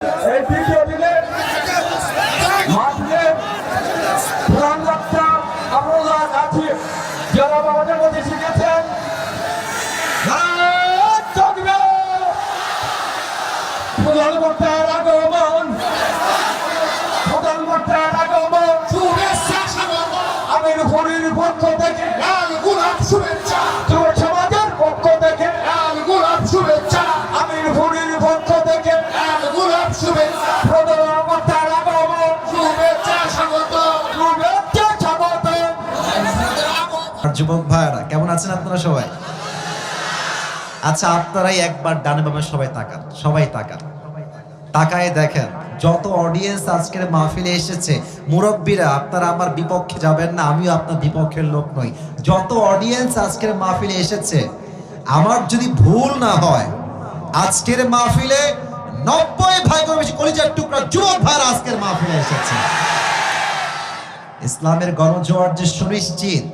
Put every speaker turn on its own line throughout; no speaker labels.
এই তৃতীয় দিনে মাঠে প্রধান বক্তা আবুল্লাহ গাছি যারা আমাদের মধ্যে শিখেছেন। ভারত
আছেন আপনারা সবাই? আচ্ছা আপনারাই একবার ডানে বামে সবাই তাকান সবাই তাকান। তাকায় দেখেন, যত অডিয়েন্স আজকের মাহফিলে এসেছে, মুরব্বীরা, আপনারা আমার বিপক্ষে যাবেন না, আমিও আপনার বিপক্ষের লোক নই। যত অডিয়েন্স আজকের মাহফিলে এসেছে, আমার যদি ভুল না হয়, আজকের মাহফিলে নব্বই ভাগের বেশি কলিজার টুকরা যুবক ভাইরা আজকের মাহফিলে এসেছে। ইসলামের গণজোয়ার যে সুনিশ্চিত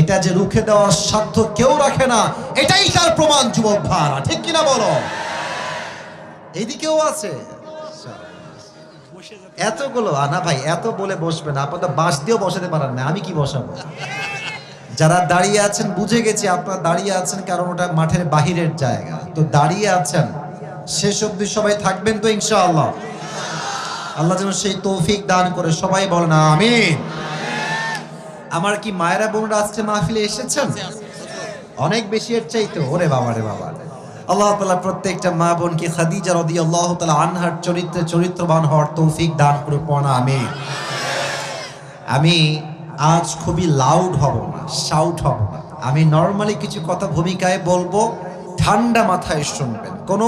এটা যে রুখে দেওয়ার সাধ্য কেউ রাখে না, এটাই তার প্রমাণ, যুবক ভাড়া ঠিক কিনা বলো? এইদিকেও আছে। এতগুলো আনা ভাই, এত বলে বসবে না। আপনার বাঁশ দিয়েও বসাতে পারেন না, আমি কি বসাবো? যারা দাঁড়িয়ে আছেন, বুঝে গেছি আপনারা দাঁড়িয়ে আছেন কারণ ওটা মাঠের বাহিরের জায়গা। তো দাঁড়িয়ে আছেন, শেষ অব্দি সবাই থাকবেন তো ইনশাআল্লাহ। আল্লাহ যেন সেই তৌফিক দান করে সবাই বলেন, আমিন। আমার কি মায়েরা বোনরা আজকে মাহফিলে এসেছেন? অনেক বেশি এর চাইতো, ওরে বাবা রে বাবা। আল্লাহ তাআলা প্রত্যেকটা মা বোনকে খাদিজা রাদিয়াল্লাহু তাআলা আনহার চরিত্রে চরিত্রবান হওয়ার তৌফিক দান করে পড়া আমি আমি আজ খুবই লাউড হব না শাউট হব না। আমি নর্মালি কিছু কথা ভূমিকায় বলব, ঠান্ডা মাথায় শুনবেন। কোনো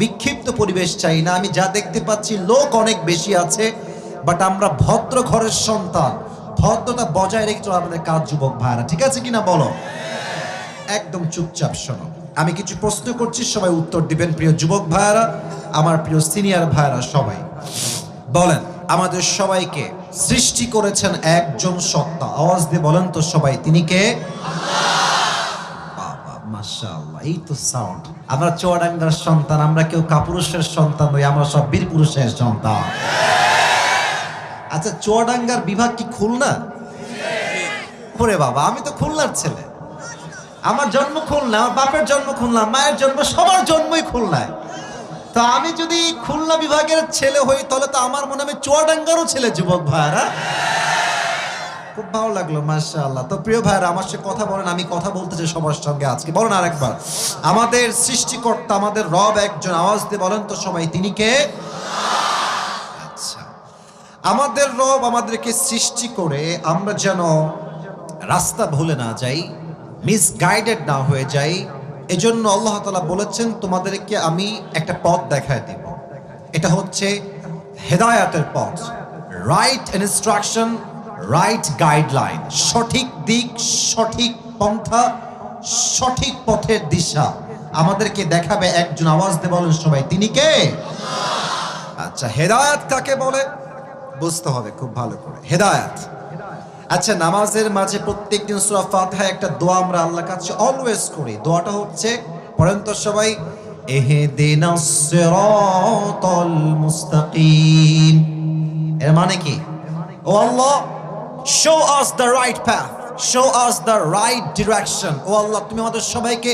বিক্ষিপ্ত পরিবেশ চাই না। আমি যা দেখতে পাচ্ছি, লোক অনেক বেশি আছে বাট আমরা ভদ্র ঘরের সন্তান। ভদ্রতা বজায় রেখে চলা আমাদের কাজ যুবক ভাইরা? ঠিক আছে কিনা বলো? একদম চুপচাপ শোনো। আমি কিছু প্রশ্ন করছি, সবাই উত্তর দিবেন, প্রিয় যুবক ভাইয়ারা আমার প্রিয় সিনিয়র ভাইয়ারা সবাই। বলেন, আমাদের সবাইকে সৃষ্টি করেছেন একজন সত্তা। আওয়াজ দিয়ে বলেন তো সবাই, তিনি কে? এই তো সাউন্ড আমরা চুয়াডাঙ্গার সন্তান, আমরা কেউ কাপুরুষের সন্তান নই, আমরা সব বীর পুরুষের সন্তান। আচ্ছা চুয়াডাঙ্গার বিভাগ কি খুলনা? ওরে বাবা, আমি তো খুলনার ছেলে। আমার জন্ম খুলনা, আমার বাপের জন্ম খুলনা, মায়ের জন্ম, সবার জন্মই খুলনায়। তো আমি যদি খুলনা বিভাগের ছেলে হই, তাহলে তো আমার মনে হবে চুয়াডাঙ্গারও ছেলে, যুবক ভাইরা খুব ভালো লাগল, মাশাআল্লাহ। তো প্রিয় ভাইরা আমার সাথে কথা বলেন, আমি কথা বলতে চাই সবার সঙ্গে আজকে। বলেন আরেকবার। আমাদের সৃষ্টিকর্তা, আমাদের রব একজন। আওয়াজ দিয়ে বলেন তো সবাই, তিনি কে? আমাদের রব আমাদেরকে সৃষ্টি করে আমরা যেন রাস্তা ভুলে না যাই মিসগাইডেড না হয়ে যাই, এজন্য আল্লাহ তালা বলেছেন, তোমাদেরকে আমি একটা পথ দেখায় দিব। এটা হচ্ছে হেদায়াতের পথ। রাইট ইনস্ট্রাকশন রাইট গাইডলাইন সঠিক দিক, সঠিক পন্থা, সঠিক পথের দিশা। আমাদেরকে দেখাবে একজন আওয়াজ দিয়ে বলেন সবাই, তিনি কে? আচ্ছা হেদায়াত কাকে বলে? বুঝতে হবে, খুব ভালো করে। হেদায়াত। আচ্ছা নামাজের মাঝে প্রত্যেকদিন সূরা ফাতিহা একটা দোয়া আমরা আল্লাহর কাছে অলওয়েজ করি। দোয়াটা হচ্ছে, পড়েন তো সবাই মুস্তাকিম। এর মানে কি? O Allah show us the right path show us the right direction O Allah, তুমি আমাদের সবাইকে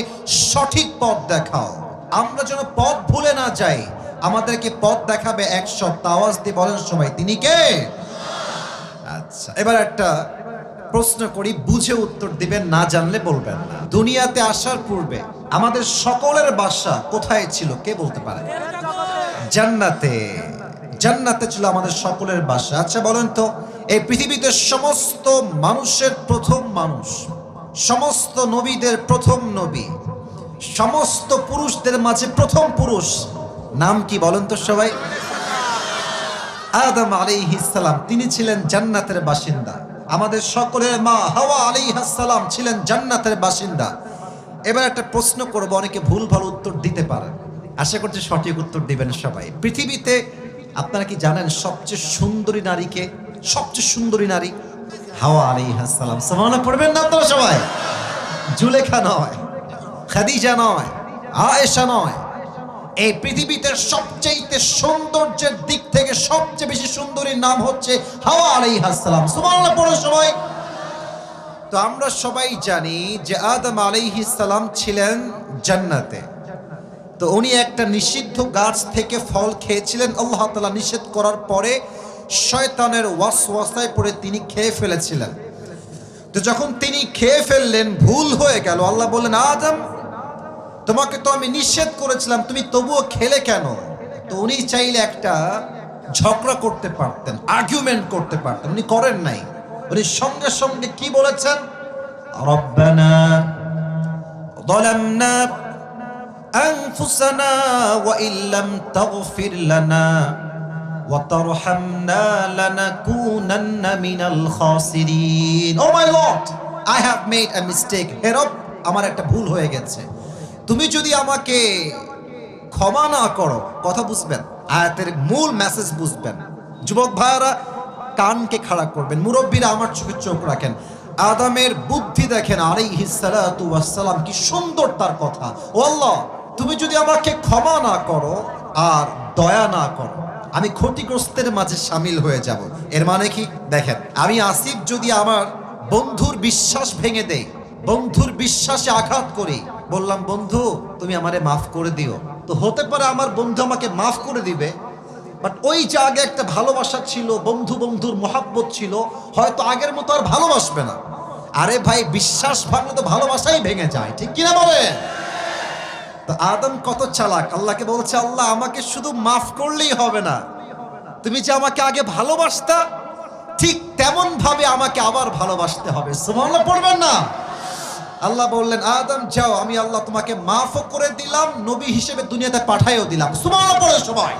সঠিক পথ দেখাও। আমরা যেন পথ ভুলে না যাই। আমাদেরকে পথ দেখাবে এক সপ্তাহ। দিয়ে বলেন সবাই, তিনি কে? আচ্ছা এবার একটা প্রশ্ন করি, বুঝে উত্তর দিবেন, না জানলে বলবেন না। দুনিয়াতে আসার পূর্বে আমাদের সকলের বাসা কোথায় ছিল, কে বলতে পারে? জান্নাতে। জান্নাতে ছিল আমাদের সকলের বাসা। আচ্ছা বলেন তো, এই পৃথিবীতে সমস্ত মানুষের প্রথম মানুষ, সমস্ত নবীদের প্রথম নবী, সমস্ত পুরুষদের মাঝে প্রথম পুরুষ নাম কি বলেন তো সবাই? আদম আলাইহিসসালাম তিনি ছিলেন জান্নাতের বাসিন্দা। আমাদের সকলের মা হাওয়া আলাইহাসসালাম ছিলেন জান্নাতের বাসিন্দা। এবার একটা প্রশ্ন করব, অনেকে ভুল ভালো উত্তর দিতে পারেন। আশা করছি সঠিক উত্তর দিবেন সবাই। পৃথিবীতে আপনারা কি জানেন সবচেয়ে সুন্দরী নারীকে? সবচেয়ে সুন্দরী নারী হাওয়া আলাইহাসসালাম সামানা পড়বেন না আপনারা সবাই? জুলেখা নয়, খাদিজা নয়, আয়েশা নয় এই পৃথিবীতে সবচেয়ে সৌন্দর্যের দিক থেকে সবচেয়ে বেশি সুন্দরীর নাম হচ্ছে হাওয়া আলাইহিস সালাম। সুবহানাল্লাহ, পড়ো সবাই। তো আমরা সবাই জানি যে আদম আলাইহিস সালাম ছিলেন জান্নাতে। তো উনি একটা নিষিদ্ধ গাছ থেকে ফল খেয়েছিলেন। আল্লাহ তাআলা নিষেধ করার পরে শয়তানের ওয়াসওয়াসায় পড়ে তিনি খেয়ে ফেলেছিলেন। তো যখন তিনি খেয়ে ফেললেন, ভুল হয়ে গেল, আল্লাহ বললেন, আদম তোমাকে তো আমি নিষেধ করেছিলাম তুমি তবুও খেলে কেন তো উনি চাইলে একটা ঝগড়া করতে পারতেন আর্গুমেন্ট করতে পারতেন উনি করেন নাই উনি সঙ্গে সঙ্গে কি বলেছেন রব্বানা ظلمنا أنفسنا وإن لم تغفر لنا وترحمنا لنكونن من الخاسرين Oh my Lord I have made a mistake হে রব আমার একটা ভুল হয়ে গেছে তুমি যদি আমাকে ক্ষমা না করো, কথা বুঝবেন, আয়াতের মূল মেসেজ বুঝবেন। যুবক ভাইয়ারা, কানকে খাড়া করবেন, মুরব্বীরা আমার চোখে চোখ রাখেন। আদামের বুদ্ধি দেখেন সালাতু ওয়াস কি সুন্দর তার কথা। ও তুমি যদি আমাকে ক্ষমা না করো আর দয়া না করো, আমি ক্ষতিগ্রস্তের মাঝে সামিল হয়ে যাব। এর মানে কি? দেখেন, আমি আসিফ যদি আমার বন্ধুর বিশ্বাস ভেঙে দেই, বন্ধুর বিশ্বাসে আঘাত করি বললাম, বন্ধু, তুমি আমারে মাফ করে দিও। তো হতে পারে আমার বন্ধু আমাকে মাফ করে দিবে বাট ওই যে আগে একটা ভালোবাসা ছিল, বন্ধু বন্ধুর মহাব্বত ছিল, হয়তো আগের মতো আর ভালোবাসবে না। আরে ভাই, বিশ্বাস ভাঙলে তো ভালোবাসাই ভেঙে যায়, ঠিক কিনা বলে তো আদম কত চালাক, আল্লাহকে বলছে, আল্লাহ, আমাকে শুধু মাফ করলেই হবে না। তুমি যে আমাকে আগে ভালোবাসতা, ঠিক তেমন ভাবে আমাকে আবার ভালোবাসতে হবে। সুবহানাল্লাহ, পড়বেন না? আল্লাহ বললেন, আদম, যাও, আমি আল্লাহ তোমাকে মাফও করে দিলাম, নবী হিসেবে দুনিয়াতে পাঠাইও দিলাম। সুমান পড়ে সবাই।